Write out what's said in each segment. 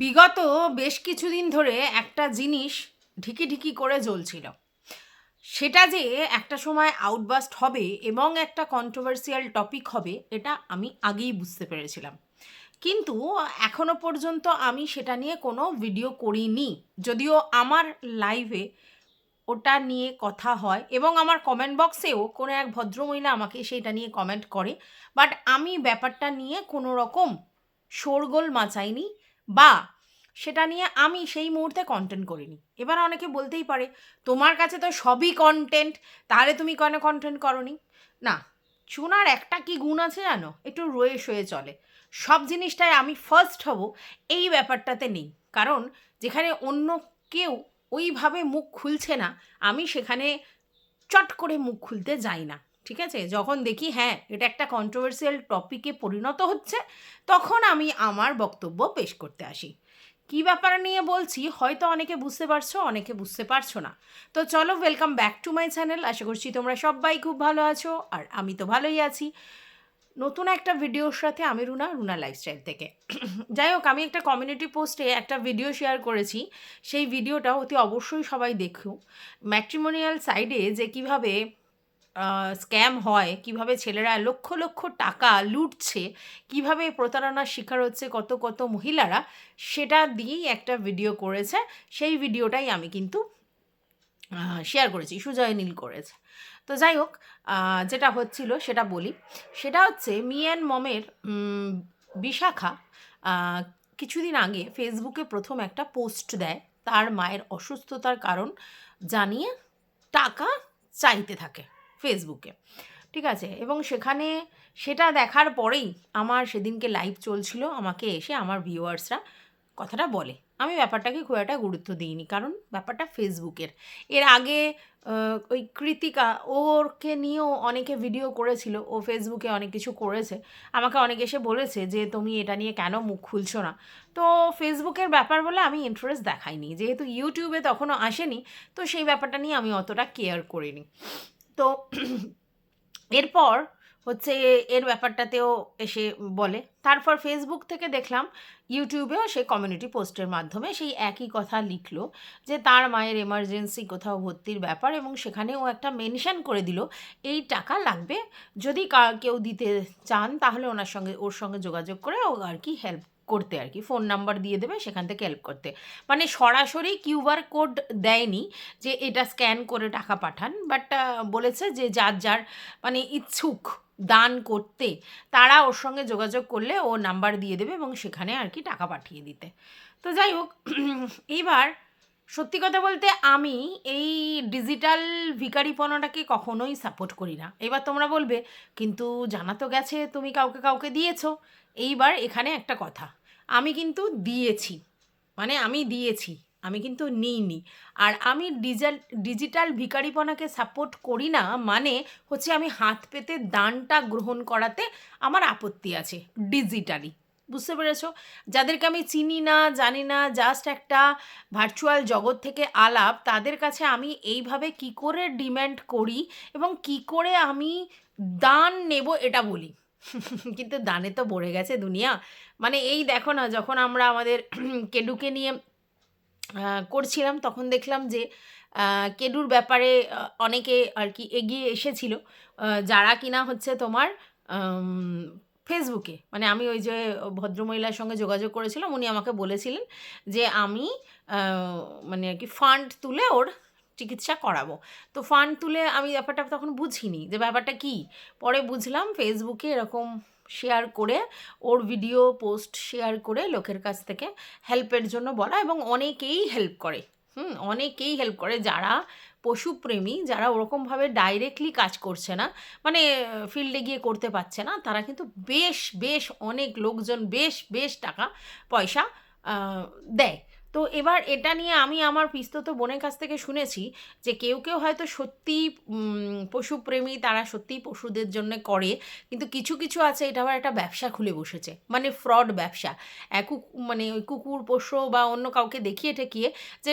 বিগত বেশ কিছুদিন ধরে একটা জিনিস ঢিকি ঢিকি করে জ্বলছিল। সেটা যে একটা সময় আউটবাস্ট হবে এবং একটা কন্ট্রোভার্সিয়াল টপিক হবে, এটা আমি আগেই বুঝতে পেরেছিলাম। কিন্তু এখনও পর্যন্ত আমি সেটা নিয়ে কোনো ভিডিও করিনি। যদিও আমার লাইভে ওটা নিয়ে কথা হয় এবং আমার কমেন্ট বক্সেও কোনো এক ভদ্রমহিলা আমাকে সেইটা নিয়ে কমেন্ট করে। বাট আমি ব্যাপারটা নিয়ে কোনো রকম শোরগোল মাচাইনি। বা সেটা নিয়ে আমি সেই মুহূর্তে কন্টেন্ট করিনি। এবার অনেকে বলতেই পারে, তোমার কাছে তো সবই কন্টেন্ট তাহলে তুমি কেন কন্টেন্ট করনি? না, চুনার একটা কি গুণ আছে জানো? একটু রয়ে শয়ে চলে। সব জিনিসটাই আমি ফার্স্ট হব, এই ব্যাপারটাতে নেই। কারণ যেখানে অন্য কেউ ওইভাবে মুখ খুলছে না, আমি সেখানে চট করে মুখ খুলতে যাই না। ঠিক আছে? যখন দেখি হ্যাঁ এটা একটা কন্ট্রোভার্সিয়াল টপিকে পরিণত হচ্ছে, তখন আমি আমার বক্তব্য পেশ করতে আসি। কী ব্যাপার নিয়ে বলছি? হয়তো অনেকে বুঝতে পারছ, অনেকে বুঝতে পারছ না। তো চলো welcome back to my channel আশা করছি তোমরা সবাই খুব ভালো আছো, আর আমি তো ভালোই আছি। নতুন একটা ভিডিওর সাথে আমি রুনা রুনা লাইফস্টাইল থেকে। যাই হোক, আমি একটা কমিউনিটি পোস্টে একটা ভিডিও শেয়ার করেছি। সেই ভিডিওটা অতি অবশ্যই সবাই দেখো ম্যাট্রিমোনিয়াল সাইডে যে কীভাবে স্ক্যাম হয় কীভাবে ছেলেরা লক্ষ লক্ষ টাকা লুটছে, কীভাবে প্রতারণার শিকার হচ্ছে কত কত মহিলারা, সেটা দিয়েই একটা ভিডিও করেছে। সেই ভিডিওটাই আমি কিন্তু শেয়ার করেছি, সুজয় নীল করেছে। তো যাই হোক যেটা হচ্ছিল সেটা বলি। সেটা হচ্ছে মি অ্যান্ড মমের বিশাখা কিছুদিন আগে ফেসবুকে প্রথম একটা পোস্ট দেয়, তার মায়ের অসুস্থতার কারণ জানিয়ে টাকা চাইতে থাকে। ফেসবুকে ঠিক আছে? এবং সেখানে সেটা দেখার পরেই আমার সেদিনকে লাইভ চলছিল, আমাকে এসে আমার ভিউয়ার্সরা কথাটা বলে। আমি ব্যাপারটাকে খুব একটা গুরুত্ব দিইনি, কারণ ব্যাপারটা ফেসবুকের এর আগে ওই কৃতিকা ওরকে নিয়েও অনেকে ভিডিও করেছিল, ও ফেসবুকে অনেক কিছু করেছে। আমাকে অনেক এসে বলেছে যে, তুমি এটা নিয়ে কেন মুখ খুলছো না? তো ফেসবুকের ব্যাপার বলে আমি ইন্টারেস্ট দেখাইনি। যেহেতু ইউটিউবে তখনও আসেনি, তো সেই ব্যাপারটা নিয়ে আমি অতটা কেয়ার করিনি। তো এরপর হচ্ছে এর ব্যাপারটাতেও এসে বলে। তারপর ফেসবুক থেকে দেখলাম ইউটিউবেও সে কমিউনিটি পোস্টের মাধ্যমে সেই একই কথা লিখলো যে তার মায়ের এমার্জেন্সি কোথাও ভর্তির ব্যাপার এবং সেখানে ও একটা মেনশন করে দিল, এই টাকা লাগবে। যদি কেউ দিতে চান তাহলে ওনার সঙ্গে, ওর সঙ্গে যোগাযোগ করে ও আর কি হেল্প করতে আর কি ফোন নাম্বার দিয়ে দেবে, সেখান থেকে হেল্প করতে। মানে সরাসরি কিউআর কোড দেয়নি যে এটা স্ক্যান করে টাকা পাঠান বাট বলেছে যে যার যার মানে ইচ্ছুক দান করতে, তারা ওর সঙ্গে যোগাযোগ করলে ও নাম্বার দিয়ে দেবে এবং সেখানে আর কি টাকা পাঠিয়ে দিতে। তো যাই হোক, এইবার সত্যি কথা বলতে আমি এই ডিজিটাল ভিকারিপনাটাকে কখনোই সাপোর্ট করি না। এবার তোমরা বলবে, কিন্তু জানা তো গেছে তুমি কাউকে কাউকে দিয়েছ। এইবার এখানে একটা কথা, আমি কিন্তু দিয়েছি মানে আমি দিয়েছি, আমি কিন্তু নিইনি। আর আমি ডিজাল ডিজিটাল ভিকারিপনাকে সাপোর্ট করি না মানে হচ্ছে আমি হাত পেতে দানটা গ্রহণ করাতে আমার আপত্তি আছে ডিজিটালি বুঝতে পেরেছ? যাদেরকে আমি চিনি না, জানি না জাস্ট একটা ভার্চুয়াল জগৎ থেকে আলাপ, তাদের কাছে আমি এইভাবে কি করে ডিম্যান্ড করি এবং কি করে আমি দান নেব এটা বলি? কিন্তু দানে তো ভরে গেছে দুনিয়া। মানে এই দেখো না, যখন আমরা আমাদের কেডুকে নিয়ে করছিলাম, তখন দেখলাম যে কেডুর ব্যাপারে অনেকে আর কি এগিয়ে এসেছিল। যারা কিনা হচ্ছে তোমার ফেসবুকে। মানে আমি ওই যে ভদ্রমহিলার সঙ্গে যোগাযোগ করেছিলাম, উনি আমাকে বলেছিলেন যে আমি মানে আর কি ফান্ড তুলে ওর চিকিৎসা করাবো। তো ফান্ড তুলে আমি ব্যাপারটা তখন বুঝিনি যে ব্যাপারটা কি। পরে বুঝলাম ফেসবুকে এরকম শেয়ার করে, ওর ভিডিও পোস্ট শেয়ার করে লোকের কাছ থেকে হেল্পের জন্য বলা এবং অনেকেই হেল্প করে। হুম, অনেকেই হেল্প করে যারা পশুপ্রেমী যারা ওরকমভাবে ডাইরেক্টলি কাজ করছে না মানে ফিল্ডে গিয়ে করতে পারছে না, তারা কিন্তু বেশ বেশ অনেক লোকজন বেশ বেশ টাকা পয়সা দেয়। তো এবার এটা নিয়ে আমি আমার পিস্তত বোনের কাছ থেকে শুনেছি যে কেউ কেউ হয়তো সত্যিই উম, পশুপ্রেমী তারা সত্যিই পশুদের জন্য করে কিন্তু কিছু কিছু আছে এটা আবার একটা ব্যবসা খুলে বসেছে মানে ফ্রড ব্যবসা। এক মানে ওই কুকুর পোষ্য বা অন্য কাউকে দেখিয়ে ঠেকিয়ে যে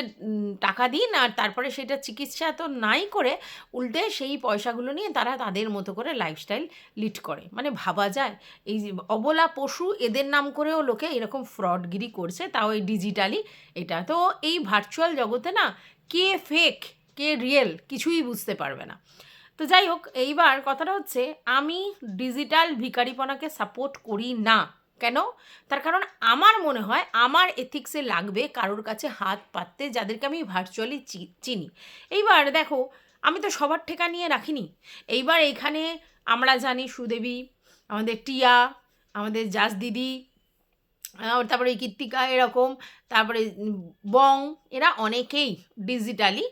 টাকা দিন আর তারপরে সেটা চিকিৎসা তো নাই করে উল্টে সেই পয়সাগুলো নিয়ে তারা তাদের মতো করে লাইফস্টাইল লিড করে। মানে ভাবা যায় এই অবলা পশু এদের নাম করেও লোকে এরকম ফ্রডগিরি করছে তাও এই ডিজিটালি এটা তো এই ভার্চুয়াল জগতে না কে ফেক কে রিয়েল কিছুই বুঝতে পারবে না। তো যাই হোক, এইবার কথাটা হচ্ছে আমি ডিজিটাল ভিকারিপনাকে সাপোর্ট করি না। কেন? তার কারণ আমার মনে হয় আমার এথিক্সে লাগবে কারোর কাছে হাত পাততে যাদেরকে আমি ভার্চুয়ালি চিনি। এইবার দেখো, আমি তো সবার ঠেকা নিয়ে রাখিনি। এইবার এখানে আমরা জানি সুদেবী, আমাদের টিয়া, আমাদের জাস দিদি তারপরে কৃত্তিকা এরকম, তারপরে বং, এরা অনেকেই ডিজিটালি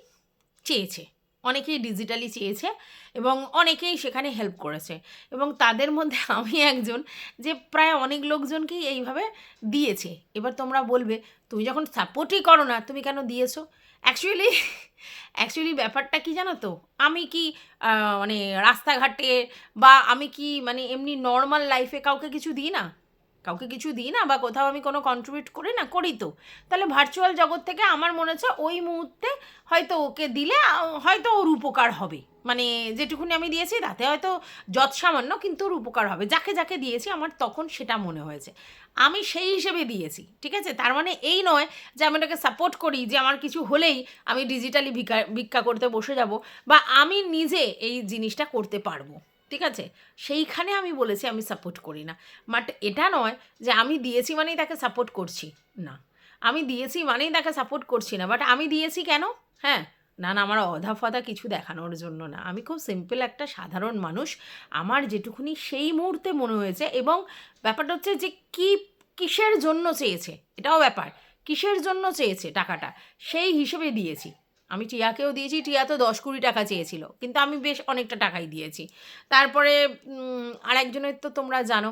চেয়েছে, অনেকেই ডিজিটালি চেয়েছে এবং অনেকেই সেখানে হেল্প করেছে এবং তাদের মধ্যে আমি একজন যে প্রায় অনেক লোকজনকেই এইভাবে দিয়েছে। এবার তোমরা বলবে, তুমি যখন সাপোর্টই করো না, তুমি কেন দিয়েছ? অ্যাকচুয়ালি অ্যাকচুয়ালি ব্যাপারটা কি জানো তো? আমি কি মানে রাস্তাঘাটে বা আমি কি মানে এমনি নর্মাল লাইফে কাউকে কিছু দিই না? কাউকে কিছু দিই না বা কোথাও আমি কোনো কন্ট্রিবিউট করি না, করি তো। তাহলে ভার্চুয়াল জগৎ থেকে আমার মনে হচ্ছে ওই মুহূর্তে হয়তো ওকে দিলে, হয়তো ওর উপকার হবে। মানে যেটুকুনি আমি দিয়েছি তাতে হয়তো যৎ সামান্য কিন্তু ওর উপকার হবে। যাকে যাকে দিয়েছি আমার তখন সেটা মনে হয়েছে। আমি সেই হিসেবে দিয়েছি, ঠিক আছে? তার মানে এই নয় যে আমি ওটাকে সাপোর্ট করি, যে আমার কিছু হলেই আমি ডিজিটালি ভিক্ষা ভিক্ষা করতে বসে যাব বা আমি নিজে এই জিনিসটা করতে পারব। ঠিক আছে? সেইখানে আমি বলেছি আমি সাপোর্ট করি না। বাট এটা নয় যে আমি দিয়েছি মানেই তাকে সাপোর্ট করছি। না। আমি দিয়েছি মানেই তাকে সাপোর্ট করছি না। বাট আমি দিয়েছি কেন? হ্যাঁ। না না, আমার অধা ফধা কিছু দেখানোর জন্য না। আমি খুব সিম্পল একটা সাধারণ মানুষ। আমার যেটুকুনি সেই মুহূর্তে মনে হয়েছে এবং ব্যাপারটা হচ্ছে যে কি কিসের জন্য চেয়েছে? এটাও ব্যাপার। কিসের জন্য চেয়েছে টাকাটা? সেই হিসেবে দিয়েছি। আমি টিয়াকেও দিয়েছি, টিয়া তো দশ কুড়ি টাকা চেয়েছিল, কিন্তু আমি বেশ অনেকটা টাকাই দিয়েছি। তারপরে আরেকজনের তো তোমরা জানো,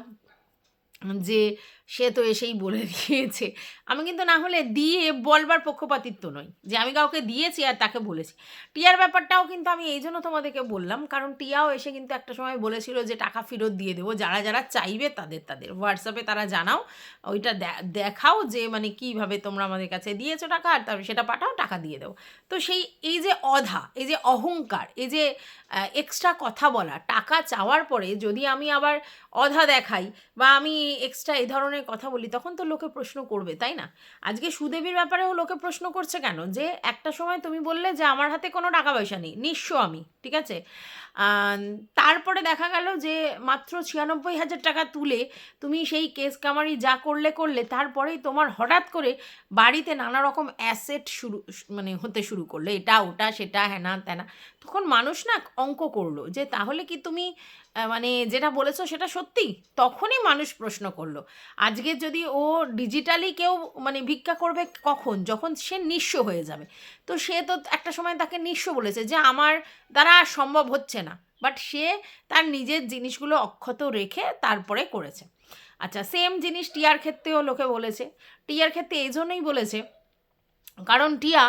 যে সে তো এসেই বলে দিয়েছে। আমি কিন্তু না হলে দিয়ে বলবার পক্ষপাতিত্ব নই। যে আমি কাউকে দিয়েছি আর তাকে বলেছি। টিয়ার ব্যাপারটাও কিন্তু আমি এই জন্য তোমাদেরকে বললাম, কারণ টিয়াও এসে কিন্তু একটা সময় বলেছিল যে টাকা ফেরত দিয়ে দেবো, যারা যারা চাইবে তাদের তাদের। হোয়াটসঅ্যাপে তারা জানাও, ওইটা দেখাও যে মানে কীভাবে তোমরা আমাদের কাছে দিয়েছ টাকা আর তারপরে সেটা পাঠাও, টাকা দিয়ে দেবো। তো সেই, এই যে অধা, এই যে অহংকার, এই যে এক্সট্রা কথা বলা, টাকা চাওয়ার পরে যদি আমি আবার অধা দেখাই বা আমি এক্সট্রা এই ধরনের কথা বলি, তখন তো লোকে প্রশ্ন করবে, তাই না? আজকে সুদেবীর ব্যাপারেও লোকে প্রশ্ন করছে কেন? যে একটা সময় তুমি বললে যে আমার হাতে কোনো টাকা পয়সা নেই, নিঃস্ব আমি, ঠিক আছে? তারপরে দেখা গেল যে মাত্র ছিয়ানব্বই হাজার টাকা তুলে তুমি সেই কেস কামারি যা করলে করলে, তারপরেই তোমার হঠাৎ করে বাড়িতে নানা রকম অ্যাসেট শুরু মানে হতে শুরু করল, এটা, ওটা, সেটা হ্যানা ত্যানা তখন মানুষ না অঙ্ক করল যে তাহলে কি তুমি মানে যেটা বলেছ সেটা সত্যি, তখনই মানুষ প্রশ্ন করল। আজকে যদি ও ডিজিটালি কেউ মানে ভিক্ষা করবে কখন? যখন সে নিঃস্ব হয়ে যাবে। তো সে তো একটা সময় তাকে নিঃস্ব বলেছে যে আমার দ্বারা সম্ভব হচ্ছে না। বাট সে তার নিজের জিনিসগুলো অক্ষত রেখে তারপরে করেছে। আচ্ছা সেম জিনিস টিয়ার ক্ষেত্রেও লোকে বলেছে। টিয়ার ক্ষেত্রে এই জন্যই বলেছে, কারণ টিয়া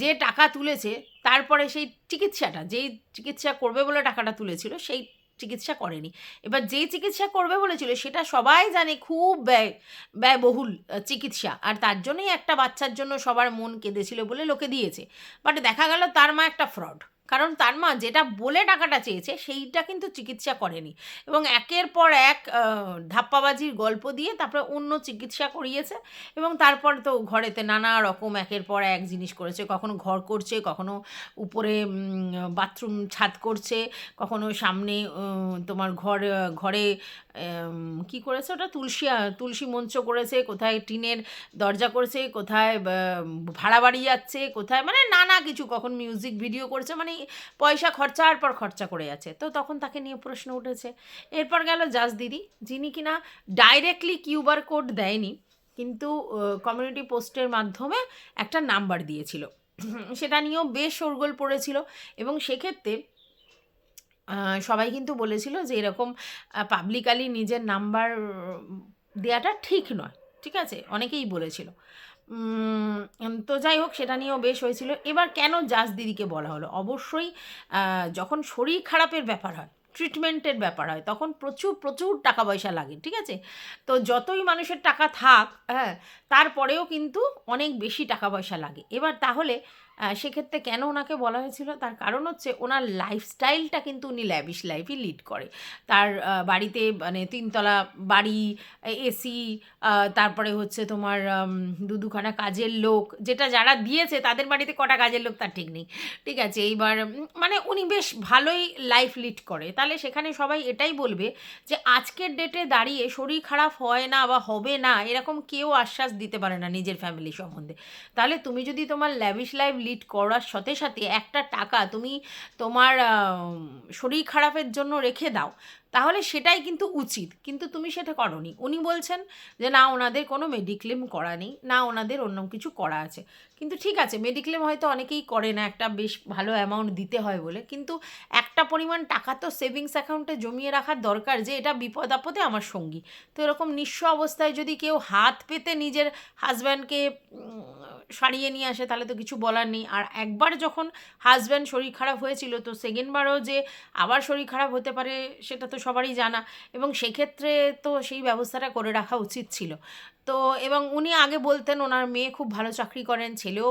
যে টাকা তুলেছে, তারপরে সেই চিকিৎসাটা, যেই চিকিৎসা করবে বলে টাকাটা তুলেছিল, সেই চিকিৎসা করেনি। এবার যে চিকিৎসা করবে বলেছিল সেটা সবাই জানে খুব ব্যয়, ব্যয়বহুল চিকিৎসা। আর তার জন্যই একটা বাচ্চার জন্য সবার মন কেঁদেছিল বলে লোকে দিয়েছে। বাট দেখা গেল তার মা একটা ফ্রড কারণ তার মা যেটা বলে টাকাটা চেয়েছে, সেইটা কিন্তু চিকিৎসা করেনি। এবং একের পর এক ধাপ্পাবাজির গল্প দিয়ে তারপরে অন্য চিকিৎসা করিয়েছে এবং তারপর তো ঘরেতে নানা রকম একের পর এক জিনিস করেছে। কখনো ঘর করছে, কখনো উপরে বাথরুম ছাদ করছে, কখনো সামনে তোমার ঘর, ঘরে কি করেছে ওটা? তুলসী তুলসী মঞ্চ করেছে, কোথায় টিনের দরজা করেছে, কোথায় ভাড়া বাড়ি যাচ্ছে, কোথায় মানে নানা কিছু। কখন মিউজিক ভিডিও করছে মানে পয়সা খরচার পর খরচা করে যাচ্ছে তো তখন তাকে নিয়ে প্রশ্ন উঠেছে। এরপর গেল জাজ দিদি, যিনি কিনা ডাইরেক্টলি কিউবার কোড দেয়নি, কিন্তু কমিউনিটি পোস্টের মাধ্যমে একটা নাম্বার দিয়েছিল। সেটা নিয়েও বেশ শোরগোল পড়েছিল এবং সেক্ষেত্রে সবাই কিন্তু বলেছিল যে এরকম পাবলিকালি নিজের নাম্বার দেওয়াটা ঠিক নয়, ঠিক আছে? অনেকেই বলেছিল। তো যাই হোক, সেটা নিয়েও বেশ হয়েছিল। এবার কেন জাজ দিদিকে বলা হলো? অবশ্যই যখন শরীর খারাপের ব্যাপার হয় ট্রিটমেন্টের ব্যাপার হয়, তখন প্রচুর প্রচুর টাকা পয়সা লাগে, ঠিক আছে? তো যতই মানুষের টাকা থাক হ্যাঁ তারপরেও কিন্তু অনেক বেশি টাকা পয়সা লাগে। এবার তাহলে সেক্ষেত্রে কেন ওনাকে বলা হয়েছিল? তার কারণ হচ্ছে ওনার লাইফস্টাইলটা কিন্তু উনি ল্যাবিশ লাইফই লিড করে। তার বাড়িতে মানে তিনতলা বাড়ি এসি তারপরে হচ্ছে তোমার দু দুখানা কাজের লোক, যেটা যারা দিয়েছে তাদের বাড়িতে কটা কাজের লোক তার ঠিক নেই। ঠিক আছে, এইবার মানে উনি বেশ ভালোই লাইফ লিড করে। তাহলে সেখানে সবাই এটাই বলবে যে আজকের ডেটে দাঁড়িয়ে শরীর খারাপ হয় না বা হবে না, এরকম কেউ আশ্বাস দিতে পারে না নিজের ফ্যামিলি সম্বন্ধে। তাহলে তুমি যদি তোমার ল্যাভিশ লাইফ লিড করার সাথে সাথে একটা টাকা তুমি তোমার শরীর খারাপের জন্য রেখে দাও। তাহলে সেটাই কিন্তু উচিত। কিন্তু তুমি সেটা করনি। উনি বলছেন যে, না, ওনাদের কোনো মেডিক্লেম করা নেই। না, ওনাদের অন্য কিছু করা আছে। কিন্তু ঠিক আছে মেডিক্লেম হয়তো অনেকেই করে না, একটা বেশ ভালো অ্যামাউন্ট দিতে হয় বলে। কিন্তু একটা পরিমাণ টাকা তো সেভিংস অ্যাকাউন্টে জমিয়ে রাখার দরকার যে, এটা বিপদ আপদে আমার সঙ্গী। তো এরকম নিঃস্ব অবস্থায় যদি কেউ হাত পেতে নিজের হাজব্যান্ডকে সারিয়ে নিয়ে আসে, তাহলে তো কিছু বলার নেই। আর একবার যখন হাজব্যান্ড শরীর খারাপ হয়েছিল, তো সেকেন্ডবারও যে আবার শরীর খারাপ হতে পারে, সেটা তো সবারই জানা। এবং সেক্ষেত্রে তো সেই ব্যবস্থাটা করে রাখা উচিত ছিল। তো এবং উনি আগে বলতেন ওনার মেয়ে খুব ভালো চাকরি করেন, ছেলেও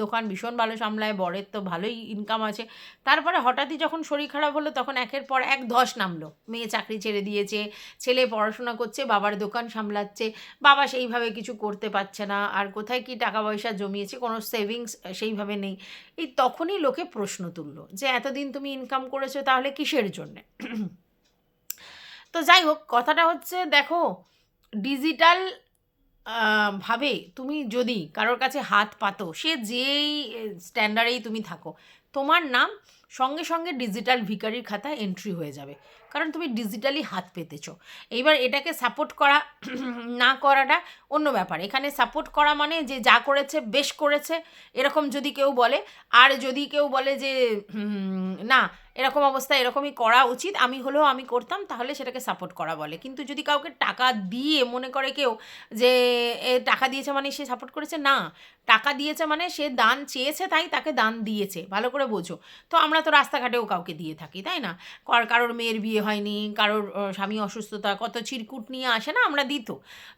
দোকান ভীষণ ভালো সামলায়, বরের তো ভালোই ইনকাম আছে। তারপরে হঠাৎই যখন শরীর খারাপ হলো তখন একের পর এক ধস নামলো। মেয়ে চাকরি ছেড়ে দিয়েছে, ছেলে পড়াশোনা করছে, বাবার দোকান সামলাচ্ছে, বাবা সেইভাবে কিছু করতে পারছে না, আর কোথায় কি টাকা পয়সা জমিয়েছে, কোনো সেভিংস সেইভাবে নেই। এই তখনই লোকে প্রশ্ন তুললো যে, এতদিন তুমি ইনকাম করেছ তাহলে কিসের জন্যে? তো যাই হোক, কথাটা হচ্ছে, দেখো ডিজিটাল ভাবে তুমি যদি কারোর কাছে হাত পাতো সে যেই স্ট্যান্ডার্ডেই তুমি থাকো। তোমার নাম সঙ্গে সঙ্গে ডিজিটাল ভিকারির খাতায় এন্ট্রি হয়ে যাবে। কারণ তুমি ডিজিটালি হাত পেতেছো। এইবার এটাকে সাপোর্ট করা, না করাটা অন্য ব্যাপার। এখানে সাপোর্ট করা মানে যে যা করেছে, বেশ করেছে, এরকম যদি কেউ বলে, আর যদি কেউ বলে যে না, এরকম অবস্থা, এরকমই করা উচিত, আমি হলেও আমি করতাম, তাহলে সেটাকে সাপোর্ট করা বলে। কিন্তু যদি কাউকে টাকা দিয়ে মনে করে কেউ যে টাকা দিয়েছে মানে সে সাপোর্ট করেছে? না, টাকা দিয়েছে মানে সে দান চেয়েছে, তাই তাকে দান দিয়েছে। ভালো করে বোঝো। তো আমরা তো রাস্তাঘাটেও কাউকে দিয়ে থাকি, তাই না? কার- কারোর মেয়ের বিয়ে হয়নি, কারোর স্বামী অসুস্থতা, কত চিরকুট নিয়ে আসে না, আমরা দিত।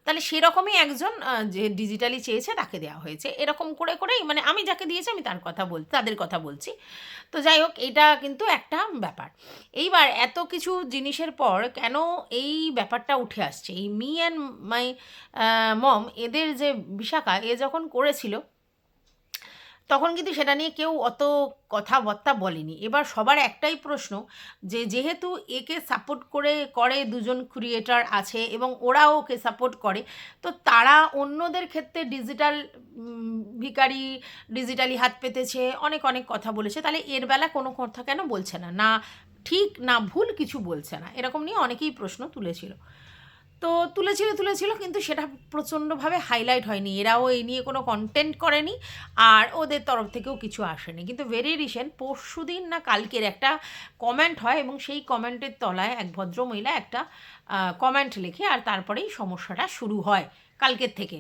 তাহলে সেরকমই একজন যে ডিজিটালি চেয়েছে তাকে দেওয়া হয়েছে। এরকম করে করেই মানে আমি যাকে দিয়েছি আমি তার কথা বলছি তাদের কথা বলছি। তো যাই হোক, এটা কিন্তু একটা ব্যাপার। এইবার এত কিছু জিনিসের পর কেন এই ব্যাপারটা উঠে আসছে? এই মি অ্যান্ড মাই মম এদের যে বিশাখা, এ যখন করেছিল তখন কিন্তু সেটা নিয়ে কেউ অত কথাবার্তা বলেনি। এবার সবার একটাই প্রশ্ন যে, যেহেতু একে সাপোর্ট করে করে দুজন ক্রিয়েটার আছে এবং ওরাও ওকে সাপোর্ট করে, তো তারা অন্যদের ক্ষেত্রে ডিজিটাল ভিকারি ডিজিটালি হাত পেতেছে, অনেক অনেক কথা বলেছে, তাহলে এর বেলা কোনো কথা কেন বলছে না? না ঠিক, না ভুল কিছু বলছে না। এরকম নিয়ে অনেকেই প্রশ্ন তুলেছিল। তো তুলেছিল তুলেছিল, কিন্তু সেটা প্রচণ্ডভাবে হাইলাইট হয়নি। এরাও এই নিয়ে কোনো কন্টেন্ট করেনি আর ওদের তরফ থেকেও কিছু আসেনি। কিন্তু ভেরি রিসেন্ট পরশু দিন না কালকের একটা কমেন্ট হয় এবং সেই কমেন্টের তলায় এক ভদ্রমহিলা একটা কমেন্ট লেখে আর তারপরেই সমস্যাটা শুরু হয় কালকের থেকে।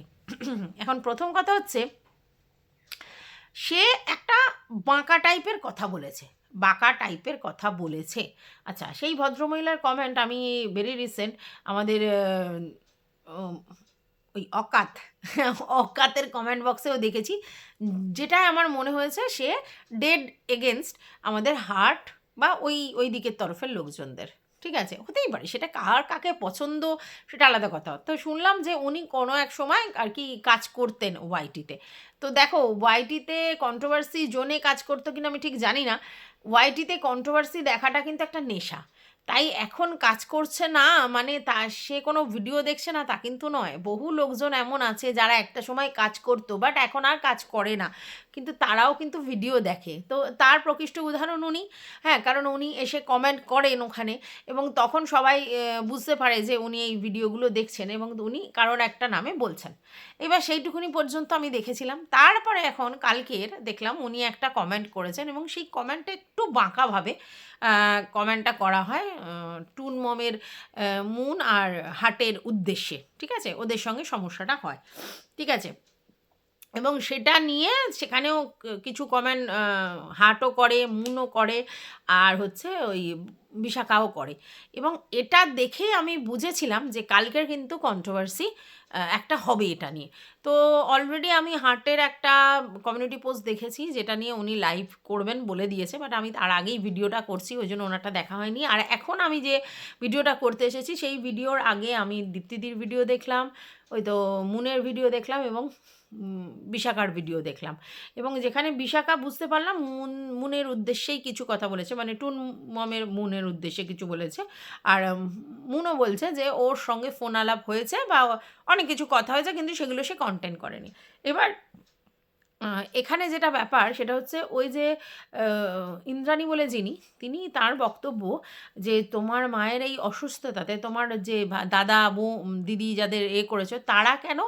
এখন প্রথম কথা হচ্ছে, সে একটা বাঁকা টাইপের কথা বলেছে। বাঁকা টাইপের কথা বলেছে। আচ্ছা সেই ভদ্রমহিলার কমেন্ট আমি ভেরি রিসেন্ট আমাদের ওই অকাত, অকাতের কমেন্ট বক্সেও দেখেছি। যেটা আমার মনে হয়েছে সে ডেড এগেনস্ট আমাদের হার্ট বা ওই ওই দিকের তরফের লোকজনদের। ঠিক আছে? হতেই পারে, সেটা কার কাকে পছন্দ সেটা আলাদা কথা। তো শুনলাম যে উনি কোনো এক সময় আর কি কাজ করতেন ওয়াইটিতে তো। দেখো ওয়াইটিতে কন্ট্রোভার্সি জোনে কাজ করতো কিনা আমি ঠিক জানি না। ওয়াইটিতে কন্ট্রোভার্সি দেখাটা কিন্তু একটা নেশা। তাই এখন কাজ করছে না মানে তা, সে কোনো ভিডিও দেখছে না, তা কিন্তু নয়। বহু লোকজন এমন আছে যারা একটা সময় কাজ করতো বাট এখন আর কাজ করে না। কিন্তু তারাও কিন্তু ভিডিও দেখে। তো তার প্রকৃষ্ট উদাহরণ উনি। হ্যাঁ কারণ উনি এসে কমেন্ট করেন ওখানে এবং তখন সবাই বুঝতে পারে যে উনি এই ভিডিওগুলো দেখছেন এবং উনি কারোর একটা নামে বলছেন। এবার সেইটুকুনি পর্যন্ত আমি দেখেছিলাম। তারপরে এখন কালকের দেখলাম উনি একটা কমেন্ট করেছেন এবং সেই কমেন্টে একটু বাঁকাভাবে কমেন্টটা করা হয় টুন মমের মুন আর হার্টের উদ্দেশ্যে, ঠিক আছে? ওদের সঙ্গে সমস্যাটা হয়, ঠিক আছে? এবং সেটা নিয়ে সেখানেও কিছু কমেন্ট হার্টও করে, মুনও করে, আর হচ্ছে ওই বিশাখাও করে। এবং এটা দেখে আমি বুঝেছিলাম যে কালকের কিন্তু কন্ট্রোভার্সি একটা হবে এটা নিয়ে। তো অলরেডি আমি হার্টের একটা কমিউনিটি পোস্ট দেখেছি যেটা নিয়ে উনি লাইভ করবেন বলে দিয়েছে বাট আমি তার আগেই ভিডিওটা করছি, ওই জন্য ওনারটা দেখা হয়নি। আর এখন আমি যে ভিডিওটা করতে এসেছি, সেই ভিডিওর আগে আমি দীপ্তিদির ভিডিও দেখলাম, ওই তো মুনের ভিডিও দেখলাম এবং বিশাখার ভিডিও দেখলাম। এবং যেখানে বিশাখা বুঝতে পারলাম, মুন, মুনের উদ্দেশ্যেই কিছু কথা বলেছে মানে টুন মমের মুনের উদ্দেশ্যে কিছু বলেছে। আর মুনও বলছে যে, ওর সঙ্গে ফোন আলাপ হয়েছে বা অনেক কিছু কথা হয়েছে, কিন্তু সেগুলো সে কন্টেন্ট করেনি। এবার এখানে যেটা ব্যাপার সেটা হচ্ছে ওই যে ইন্দ্রাণী বলে যিনি, তিনি তার বক্তব্য যে তোমার মায়ের এই অসুস্থতাতে তোমার যে দাদা, বউ দিদি যাদের এ করেছে, তারা কেন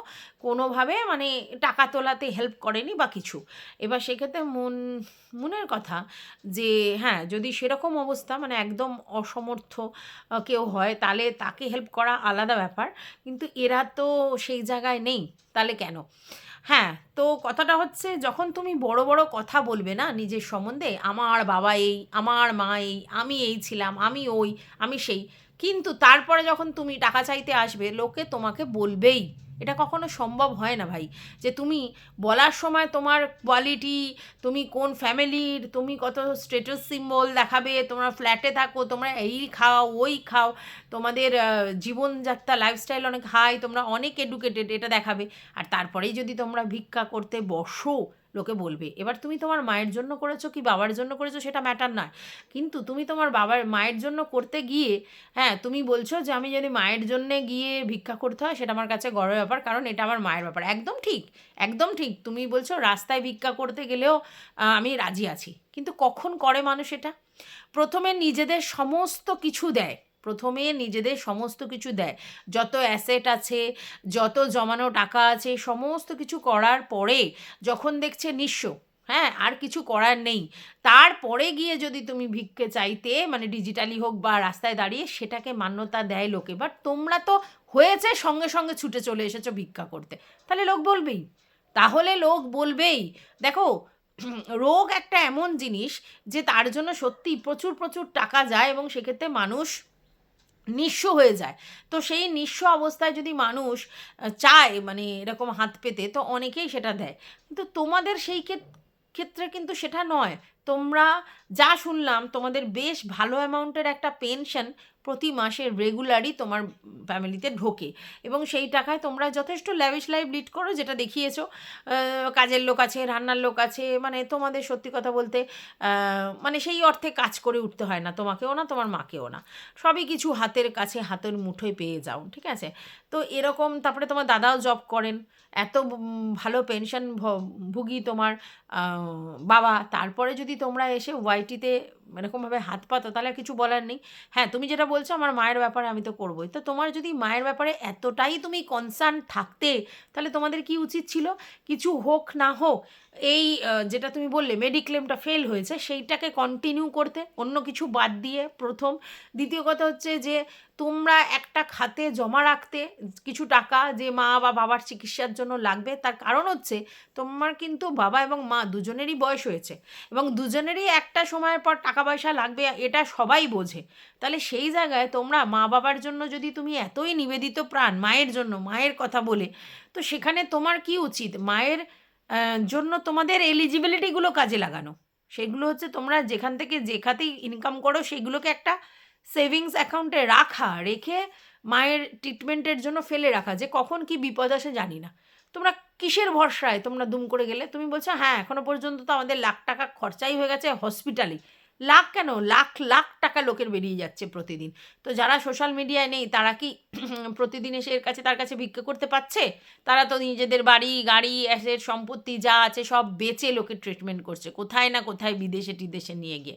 কোনোভাবে মানে টাকা তোলাতে হেল্প করেনি বা কিছু? এবার সেক্ষেত্রে মন, মনের কথা যে হ্যাঁ যদি সেরকম অবস্থা মানে একদম অসমর্থ কেউ হয় তাহলে তাকে হেল্প করা আলাদা ব্যাপার। কিন্তু এরা তো সেই জায়গায় নেই, তাহলে কেন? হ্যাঁ তো কথাটা হচ্ছে যখন তুমি বড় বড় কথা বলবে না নিজের সম্বন্ধে, আমার বাবা এই, আমার মা এই, আমি এই ছিলাম, আমি ওই, আমি সেই। কিন্তু তারপরে যখন তুমি টাকা চাইতে আসবে, লোকে তোমাকে বলবেই। এটা কখনো সম্ভব হয় না ভাই। যে তুমি বলার সময় তোমার কোয়ালিটি তুমি কোন ফ্যামিলির, তুমি কত স্টেটাস সিম্বল দেখাবে, তোমরা ফ্ল্যাটে থাকো, তোমরা এই খাও, ওই খাও, তোমাদের জীবনযাত্রা লাইফস্টাইল অনেক হাই তোমরা অনেক এডুকেটেড এটা দেখাবে। আর তারপরেই যদি তোমরা ভিক্ষা করতে বসো লোকে বলবে। এবার তুমি তোমার মায়ের জন্য করেছ কি বাবার জন্য করেছ সেটা ম্যাটার নয়। কিন্তু তুমি তোমার বাবার মায়ের জন্য করতে গিয়ে হ্যাঁ তুমি বলছো যে আমি যদি মায়ের জন্যে গিয়ে ভিক্ষা করতে হয় সেটা আমার কাছে গড়ের ব্যাপার, কারণ এটা আমার মায়ের ব্যাপার। একদম ঠিক একদম ঠিক। তুমি বলছো রাস্তায় ভিক্ষা করতে গেলেও আমি রাজি আছি। কিন্তু কখন করে মানুষ এটা? প্রথমে নিজেদের সমস্ত কিছু দেয়। প্রথমে নিজেদের সমস্ত কিছু দেয়। যত অ্যাসেট আছে, যত জমানো টাকা আছে, সমস্ত কিছু করার পরে যখন দেখছে নিঃস্ব হ্যাঁ আর কিছু করার নেই, তারপরে গিয়ে যদি তুমি ভিক্ষে চাইতে মানে ডিজিটালি হোক বা রাস্তায় দাঁড়িয়ে, সেটাকে মান্যতা দেয় লোকে। বাট তোমরা তো হয়েছে, সঙ্গে সঙ্গে ছুটে চলে এসেছ ভিক্ষা করতে। তাহলে লোক বলবেই। তাহলে লোক বলবেই, দেখো, রোগ একটা এমন জিনিস যে তার জন্য সত্যি প্রচুর প্রচুর টাকা যায় এবং সেক্ষেত্রে মানুষ নিঃস্ব হয়ে যায়। তো সেই নিঃস্ব অবস্থায় যদি মানুষ চায় মানে এরকম হাত পেতে, তো অনেকেই সেটা দেয়। কিন্তু তোমাদের সেই ক্ষেত- ক্ষেত্রে কিন্তু সেটা নয়। তোমরা যা শুনলাম, তোমাদের বেশ ভালো অ্যামাউন্টের একটা পেনশন প্রতি মাসে রেগুলারই তোমার ফ্যামিলিতে ঢোকে। এবং সেই টাকায় তোমরা যথেষ্ট ল্যাভিশ লাইফ লিড করো, যেটা দেখিয়েছো। কাজের লোক আছে, রান্নার লোক আছে মানে তোমাদের সত্যি কথা বলতে মানে সেই অর্থে কাজ করে উঠতে হয় না, তোমাকেও না, তোমার মাকেও না। সবই কিছু হাতের কাছে, হাতের মুঠোয় পেয়ে যাও, ঠিক আছে? তো এরকম, তারপরে তোমার দাদাও জব করেন, এত ভালো পেনশন ভুগি তোমার বাবা। তারপরে যদি তোমরা এসে ওয়াইটিতে এরকমভাবে হাত পাতো, তাহলে কিছু বলার নেই। হ্যাঁ তুমি যেটা বলছো, আমার মায়ের ব্যাপারে আমি তো করবোই। তো তোমার যদি মায়ের ব্যাপারে এতটাই তুমি কনসার্ন থাকতে, তাহলে তোমাদের কি উচিত ছিল? কিছু হোক না হোক, এই যেটা তুমি বললে মেডিক্লেমটা ফেল হয়েছে, সেইটাকে কন্টিনিউ করতে, অন্য কিছু বাদ দিয়ে প্রথম। দ্বিতীয় কথা হচ্ছে যে, তোমরা একটা খাতে জমা রাখতে, কিছু টাকা যে মা বা বাবার চিকিৎসার জন্য লাগবে, তার কারণ হচ্ছে, তোমার কিন্তু বাবা এবং মা দুজনেরই বয়স হয়েছে। এবং দুজনেরই একটা সময়ের পর টাকা পয়সা লাগবে, এটা সবাই বোঝে। তাহলে সেই জায়গায় তোমরা মা বাবার জন্য যদি তুমি এতই নিবেদিত প্রাণ, মায়ের জন্য, মায়ের কথা বলে, তো সেখানে তোমার কি উচিত? মায়ের জন্য তোমাদের এলিজিবিলিটিগুলো কাজে লাগানো। সেগুলো হচ্ছে তোমরা যেখান থেকে যে খাতেই ইনকাম করো, সেগুলোকে একটা সেভিংস অ্যাকাউন্টে রাখা, রেখে মায়ের ট্রিটমেন্টের জন্য ফেলে রাখা। যে কখন কি বিপদ আসে জানি না। তোমরা কিসের ভরসায় তোমরা দুম করে গেলে? তুমি বলছো হ্যাঁ এখনও পর্যন্ত তো আমাদের লাখ টাকা খরচাই হয়ে গেছে হসপিটালে লাখ কেন? লাখ লাখ টাকা লোকের বেরিয়ে যাচ্ছে প্রতিদিন। তো যারা সোশ্যাল মিডিয়ায় নেই, তারা কি প্রতিদিন এসে এর কাছে তার কাছে ভিক্ষা করতে পারছে, তারা তো নিজেদের বাড়ি, গাড়ি, অ্যাসেট, সম্পত্তি যা আছে সব বেচে লোকে ট্রিটমেন্ট করছে, কোথায় না কোথায় বিদেশে টিদেশে নিয়ে গিয়ে।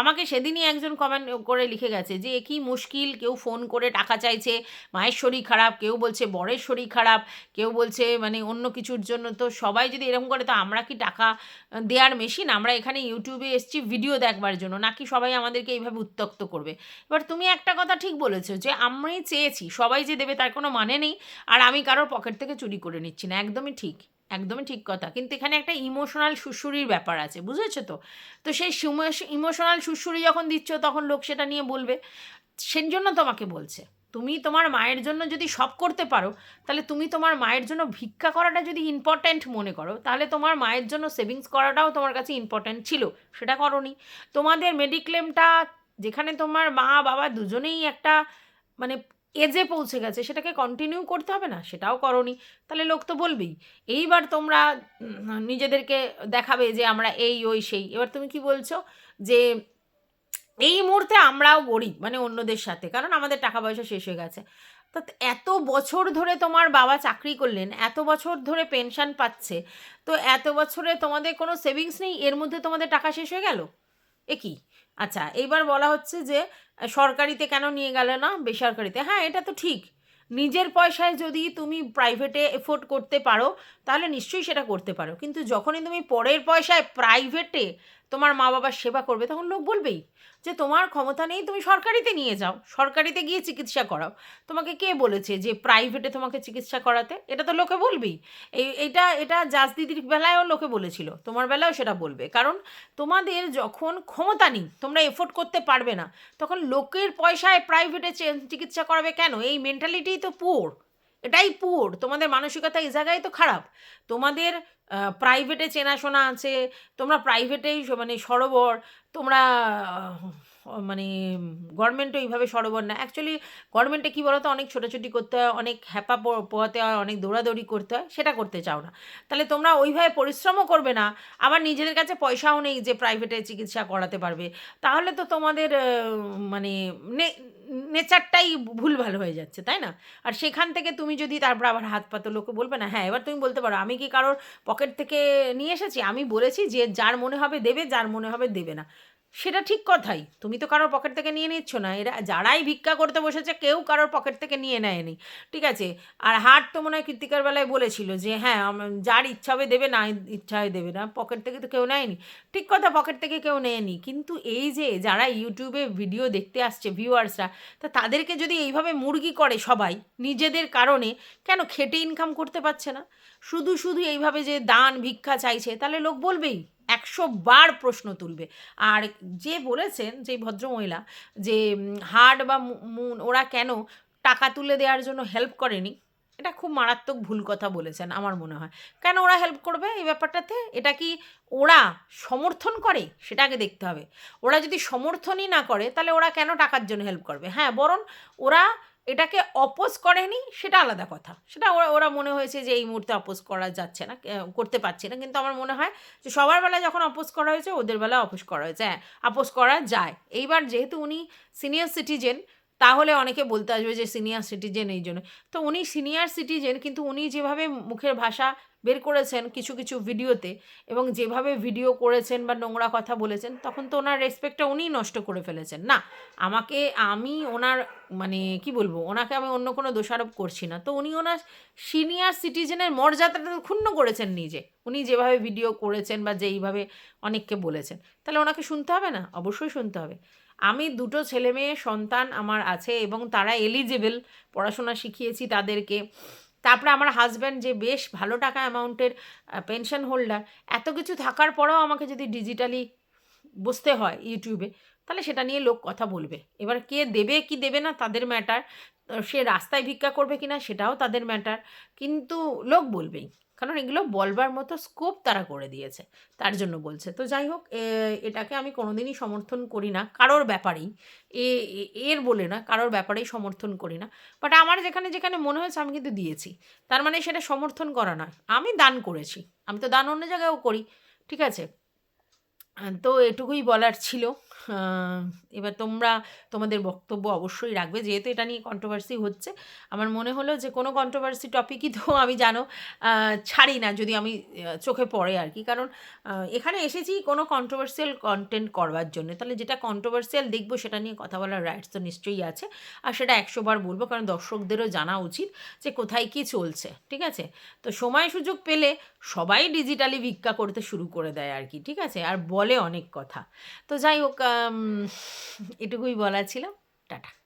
আমাকে সেদিনই একজন কমেন্ট করে লিখে গেছে যে, এ কি মুশকিল, কেউ ফোন করে টাকা চাইছে, মায়ের শরীর খারাপ, কেউ বলছে বরের শরীর খারাপ, কেউ বলছে মানে অন্য কিছুর জন্য তো সবাই যদি এরকম করে, তো আমরা কি টাকা দেওয়ার মেশিন আমরা এখানে ইউটিউবে এসছি ভিডিও দেখবার জন্য, নাকি সবাই আমাদেরকে এইভাবে উত্তক্ত করবে? এবার তুমি একটা কথা ঠিক বলেছ যে, আমি চেয়েছি সবাই যে দেবে তার কোনো মানে নেই। আর আমি কারোর পকেট থেকে চুরি করে নিচ্ছি না। একদমই ঠিক একদমই ঠিক কথা। কিন্তু এখানে একটা ইমোশনাল সুশুরির ব্যাপার আছে, বুঝেছ তো? তো সেই ইমোশনাল সুশুরি যখন দিচ্ছ, তখন লোক সেটা নিয়ে বলবে। সেই জন্য তোমাকে বলছে, তুমি তোমার মায়ের জন্য যদি সব করতে পারো, তাহলে তুমি তোমার মায়ের জন্য ভিক্ষা করাটা যদি ইম্পর্ট্যান্ট মনে করো, তাহলে তোমার মায়ের জন্য সেভিংস করাটাও তোমার কাছে ইম্পর্ট্যান্ট ছিল, সেটা করনি। তোমাদের মেডিক্লেমটা যেখানে তোমার মা বাবা দুজনেই একটা মানে এজে পৌঁছে গেছে, সেটাকে কন্টিনিউ করতে হবে না? সেটাও করনি। তাহলে লোক তো বলবেই। এইবার তোমরা নিজেদেরকে দেখাবে যে আমরা এই, ওই, সেই। এবার তুমি কি বলছো? যে এই মুহূর্তে আমরাও গরিব মানে অন্যদের সাথে, কারণ আমাদের টাকা পয়সা শেষ হয়ে গেছে। তো এত বছর ধরে তোমার বাবা চাকরি করলেন, এত বছর ধরে পেনশন পাচ্ছে, তো এত বছরে তোমাদের কোনো সেভিংস নেই, এর মধ্যে তোমাদের টাকা শেষ হয়ে গেল? এ কি? আচ্ছা এইবার বলা হচ্ছে যে সরকারিতে কেন নিয়ে গেল না? বেসরকারিতে। হ্যাঁ এটা তো ঠিক। নিজের পয়সায় যদি তুমি প্রাইভেটে এফোর্ড করতে পারো তাহলে নিশ্চয়ই সেটা করতে পারো। কিন্তু যখনই তুমি পরের পয়সায় প্রাইভেটে তোমার মা বাবার সেবা করবে, তখন লোক বলবেই যে, তোমার ক্ষমতা নেই, তুমি সরকারিতে নিয়ে যাও। সরকারিতে গিয়ে চিকিৎসা করাও। তোমাকে কে বলেছে যে প্রাইভেটে তোমাকে চিকিৎসা করাতে? এটা তো লোকে বলবেই। এই, এটা এটা জাজ দিদির বেলায়ও লোকে বলেছিল, তোমার বেলাও সেটা বলবে। কারণ তোমাদের যখন ক্ষমতা নেই, তোমরা এফোর্ড করতে পারবে না, তখন লোকের পয়সায় প্রাইভেটে চিকিৎসা করাবে কেন? এই মেন্টালিটিই তো পুর এটাই পুর। তোমাদের মানসিকতা এই জায়গায় তো খারাপ। তোমাদের প্রাইভেটে চেনাশোনা আছে, তোমরা প্রাইভেটেই মানে সরোবর, তোমরা মানে গভর্নমেন্টও এইভাবে সরোবর না। অ্যাকচুয়ালি গভর্নমেন্টে কী বলতো, অনেক ছোটাছুটি করতে হয়, অনেক হ্যাপা পো- পোহাতে হয়, অনেক দৌড়াদৌড়ি করতে হয়, সেটা করতে চাও না। তাহলে তোমরা ওইভাবে পরিশ্রমও করবে না, আবার নিজেদের কাছে পয়সাও নেই যে প্রাইভেটে চিকিৎসা করাতে পারবে। তাহলে তো তোমাদের মানে নেচারটাই ভুল ভালো হয়ে যাচ্ছে, তাই না? আর সেখান থেকে তুমি যদি তারপর আবার হাত পাতো লোকে বলবে না হ্যাঁ এবার তুমি বলতে পারো, আমি কি কারোর পকেট থেকে নিয়ে এসেছি? আমি বলেছি যে যার মনে হবে দেবে, যার মনে হবে দেবে না। সেটা ঠিক কথাই। তুমি তো কারোর পকেট থেকে নিয়ে নিচ্ছ না। এরা যারাই ভিক্ষা করতে বসেছে, কেউ কারোর পকেট থেকে নিয়ে নেয়নি। ঠিক আছে? আর হাট তো মনে হয় কৃতিকার বেলায় বলেছিল যে হ্যাঁ যার ইচ্ছা হবে দেবে, না ইচ্ছা হয় দেবে না। পকেট থেকে তো কেউ নেয়নি। ঠিক কথা পকেট থেকে কেউ নেয়নি। কিন্তু এই যে যারা ইউটিউবে ভিডিও দেখতে আসছে ভিউয়ার্সরা তা তাদেরকে যদি এইভাবে মুরগি করে সবাই, নিজেদের কারণে, কেন খেটে ইনকাম করতে পারছে না? শুধু শুধু এইভাবে যে দান, ভিক্ষা চাইছে, তাহলে লোক বলবেই। একশো বার প্রশ্ন তুলবে। আর যে বলেছেন, যে ভদ্রমহিলা, যে হার্ট বা মুন, ওরা কেন টাকা তুলে দেওয়ার জন্য হেল্প করেনি, এটা খুব মারাত্মক ভুল কথা বলেছেন আমার মনে হয়। কেন ওরা হেল্প করবে এই ব্যাপারটাতে? এটা কি ওরা সমর্থন করে? সেটাকে দেখতে হবে। ওরা যদি সমর্থনই না করে, তাহলে ওরা কেন টাকার জন্য হেল্প করবে? হ্যাঁ বরং ওরা এটাকে অপোজ করেনি, সেটা আলাদা কথা। সেটা ওরা ওরা মনে হয়েছে যে এই মুহূর্তে অপোজ করা যাচ্ছে না করতে পারছে না। কিন্তু আমার মনে হয় যে সবার বেলায় যখন অপোজ করা হয়েছে, ওদের বেলায় অপোজ করা হয়েছে। হ্যাঁ আপোজ করা যায়। এইবার যেহেতু উনি সিনিয়র সিটিজেন তাহলে অনেকে বলতে আসবে যে সিনিয়র সিটিজেন এই জন্য। তো উনি সিনিয়র সিটিজেন কিন্তু উনি যেভাবে মুখের ভাষা বের করেছেন কিছু কিছু ভিডিওতে এবং যেভাবে ভিডিও করেছেন বা নোংরা কথা বলেছেন, তখন তো ওনার রেসপেক্টটা উনিই নষ্ট করে ফেলেছেন। না, আমাকে, আমি ওনার মানে কি বলব, ওনাকে আমি অন্য কোনো দোষারোপ করছি না। তো উনি ওনার সিনিয়র সিটিজেনের মর্যাদাটা ক্ষুণ্ণ করেছেন নিজে। উনি যেভাবে ভিডিও করেছেন বা যেইভাবে অনেককে বলেছেন। তাহলে ওনাকে শুনতে হবে না? অবশ্যই শুনতে হবে। আমি দুটো ছেলে মেয়ে সন্তান আমার আছে এবং তারা এলিজেবল পড়াশোনা শিখিয়েছি তাদেরকে। তারপরে আমার হাজব্যান্ড যে বেশ ভালো টাকা অ্যামাউন্টের পেনশন হোল্ডার এত কিছু থাকার পরেও আমাকে যদি ডিজিটালি বসতে হয় ইউটিউবে তাহলে সেটা নিয়ে লোক কথা বলবে। এবার কে দেবে, কি দেবে না, তাদের ম্যাটার সে রাস্তায় ভিক্ষা করবে কি না সেটাও তাদের ম্যাটার কিন্তু লোক বলবেই। কারণ এগুলো বলবার মতো স্কোপ তারা করে দিয়েছে। তার জন্য বলছে। তো যাই হোক এটাকে আমি কোনোদিনই সমর্থন করি না। কারোর ব্যাপারেই, এ এর বলে না, কারোর ব্যাপারেই সমর্থন করি না। বাট আমার যেখানে যেখানে মনে হয়েছে আমি কিন্তু দিয়েছি। তার মানে সেটা সমর্থন করা নয়। আমি দান করেছি। আমি তো দান অন্য জায়গায়ও করি, ঠিক আছে? তো এটুকুই বলার ছিল। এবার তোমরা তোমাদের বক্তব্য অবশ্যই রাখবে। যেহেতু এটা নিয়ে কন্ট্রোভার্সি হচ্ছে, আমার মনে হলো যে কোনো কন্ট্রোভার্সি টপিকই তো আমি জানো ছাড়ি না যদি আমি চোখে পড়ে আর কি। কারণ এখানে এসেছি কোনো কন্ট্রোভার্সিয়াল কন্টেন্ট করবার জন্য। তাহলে যেটা কন্ট্রোভার্সিয়াল দেখব সেটা নিয়ে কথা বলার রাইটস তো নিশ্চয়ই আছে। আর সেটা একশো বার বলব, কারণ দর্শকদেরও জানা উচিত যে কোথায় কী চলছে, ঠিক আছে? তো সময় সুযোগ পেলে সবাই ডিজিটালি ভিক্ষা করতে শুরু করে দেয় আর কি, ঠিক আছে? আর বলে অনেক কথা। তো যাই হোক এটুকুই বলা ছিল। টাটা।